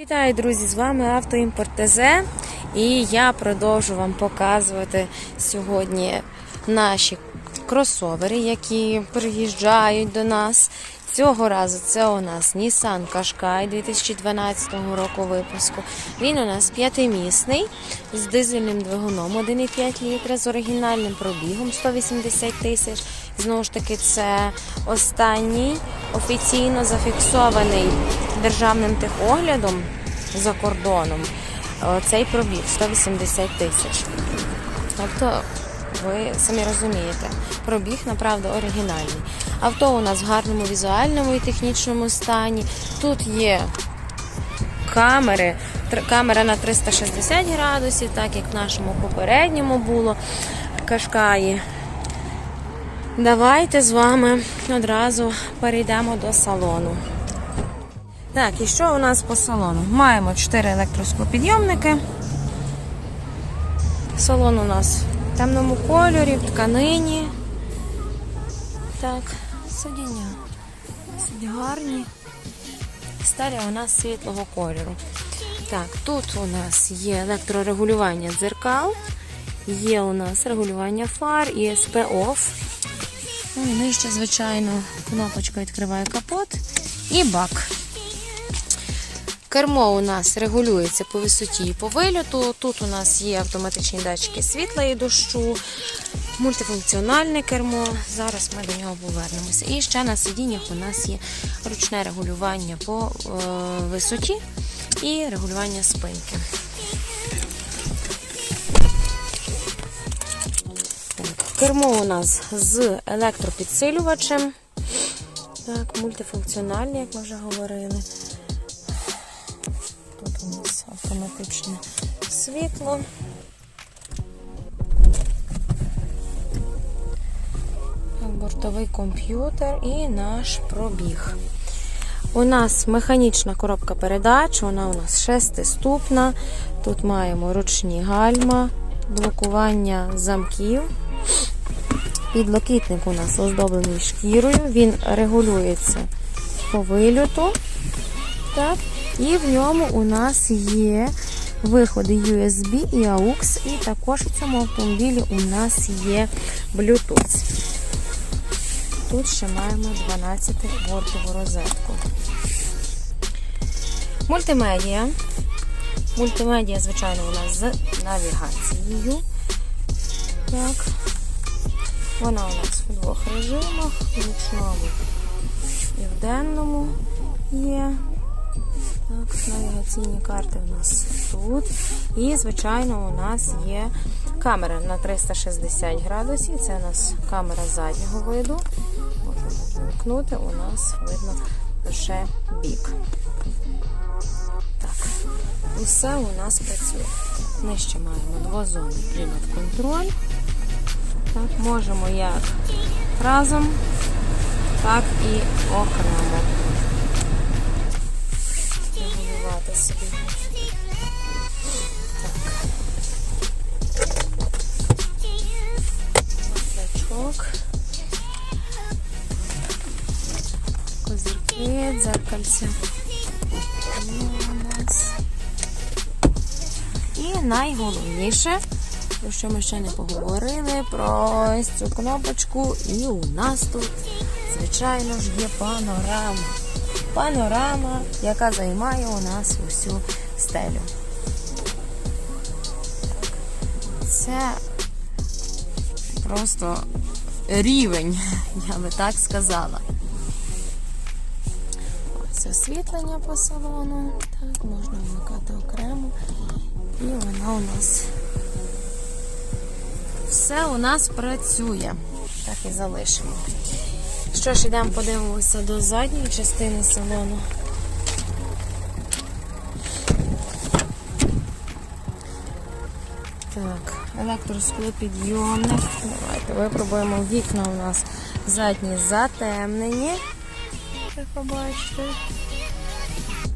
Вітаю, друзі! З вами Автоімпорт ТЗ і я продовжу вам показувати сьогодні наші кросовери, які приїжджають до нас. Цього разу це у нас Nissan Qashqai 2012 року випуску. Він у нас п'ятимісний з дизельним двигуном 1,5 літра з оригінальним пробігом 180 тисяч. Знову ж таки, це останній офіційно зафіксований державним техоглядом за кордоном. Е, Цей пробіг 180 тисяч. Тобто, ви самі розумієте, пробіг направду оригінальний. Авто у нас в гарному візуальному і технічному стані. Тут є камери, камера на 360 градусів, так як в нашому попередньому було кашкаї. Давайте з вами одразу перейдемо до салону. Так, і що у нас по салону? Маємо 4 електросклопідйомники. Салон у нас в темному кольорі, в тканині. Так, сидіння. Сидять гарні. Сталі у нас світлого кольору. Так, тут у нас є електрорегулювання дзеркал, є у нас регулювання фар і Off. Ну, і нижче, звичайно, кнопочка відкриває капот і бак. Кермо у нас регулюється по висоті і по вильоту. Тут у нас є автоматичні датчики світла і дощу, мультифункціональне кермо. Зараз ми до нього повернемося. І ще на сидіннях у нас є ручне регулювання по е, висоті і регулювання спинки. Кермо у нас з електропідсилювачем. Так, мультифункціональне, як ми вже говорили. Тут у нас автоматичне світло. Бортовий комп'ютер і наш пробіг. У нас механічна коробка передач, вона у нас шестиступна. Тут маємо ручні гальма, блокування замків. Підлокітник у нас оздоблений шкірою, він регулюється по вильоту. Так. І в ньому у нас є виходи USB і AUX, і також у цьому автомобілі у нас є Bluetooth. Тут ще маємо 12 вольтову розетку. Мультимедіа. Мультимедіа, звичайно, у нас з навігацією. Так. Вона у нас у двох режимах, в ручному і в денному є. Так, навігаційні карти у нас тут. І, звичайно, у нас є камера на 360 градусів. Це у нас камера заднього виду. Можемо вимкнути, у нас видно лише бік. Так, усе у нас працює. Нижче маємо двозонний клімат-контроль. Можемо як разом, так і окремо регулювати собі. Маслячок. Козирки, нас. І найголовніше, про що ми ще не поговорили, про цю кнопочку. І у нас тут, звичайно ж, є панорама панорама, яка займає у нас усю стелю. Це просто рівень, я би так сказала. Ось освітлення по салону. Так, можна вмикати окремо. І вона у нас все у нас працює. Так і залишимо. Що ж, йдемо подивимося до задньої частини салону. Так, електросклопідйомник. Давайте випробуємо вікна у нас задні затемнені. Як ви бачите.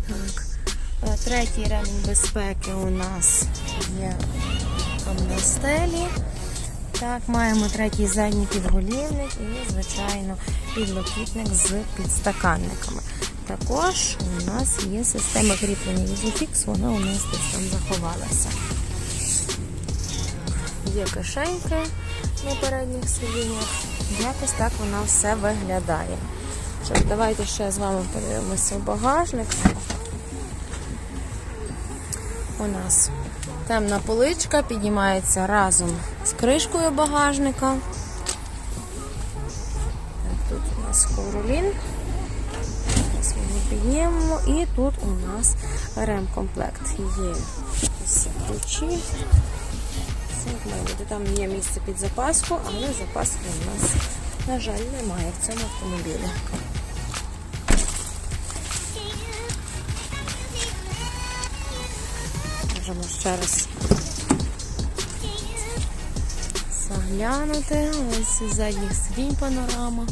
Так. е, Третій ремінь безпеки у нас є там на стелі. Так, маємо третій задній підголівник і, звичайно, підлокітник з підстаканниками. Також у нас є система кріплення Isofix, вона у нас десь там заховалася. Є кишеньки на передніх сидіннях. Якось так вона все виглядає. Що, ж, давайте ще з вами подивимося в багажник. У нас темна поличка піднімається разом з кришкою багажника. Тут у нас ковролін. Зараз ми піднімемо. І тут у нас ремкомплект. Є ось ключі. Там є місце під запаску, але запаски у нас, на жаль, немає в цьому автомобілі. Можемо ще раз заглянути. Ось задніх сидінь панорама.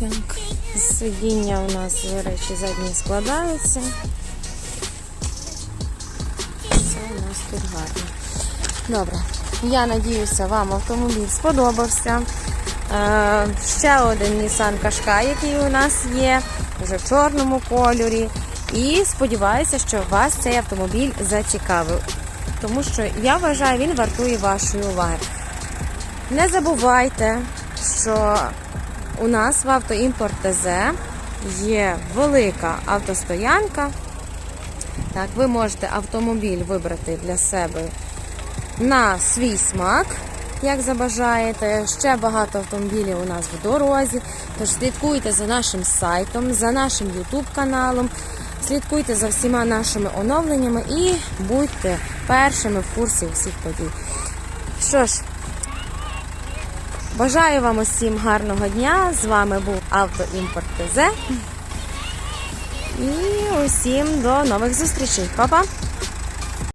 Так, сидіння у нас, до речі, задні складаються. Все у нас тут гарно. Добре. Я надіюся, вам автомобіль сподобався. Е, ще один Nissan Qashqai, який у нас є, вже в чорному кольорі. І сподіваюся, що вас цей автомобіль зацікавив. Тому що я вважаю, він вартує вашої уваги. Не забувайте, що у нас в автоімпорт ТЗ є велика автостоянка. Так, ви можете автомобіль вибрати для себе на свій смак, як забажаєте. Ще багато автомобілів у нас в дорозі. Тож слідкуйте за нашим сайтом, за нашим YouTube каналом, слідкуйте за всіма нашими оновленнями і будьте першими в курсі усіх подій. Що ж, бажаю вам усім гарного дня. З вами був Автоімпорт ТЗ. І усім до нових зустрічей. Па-па!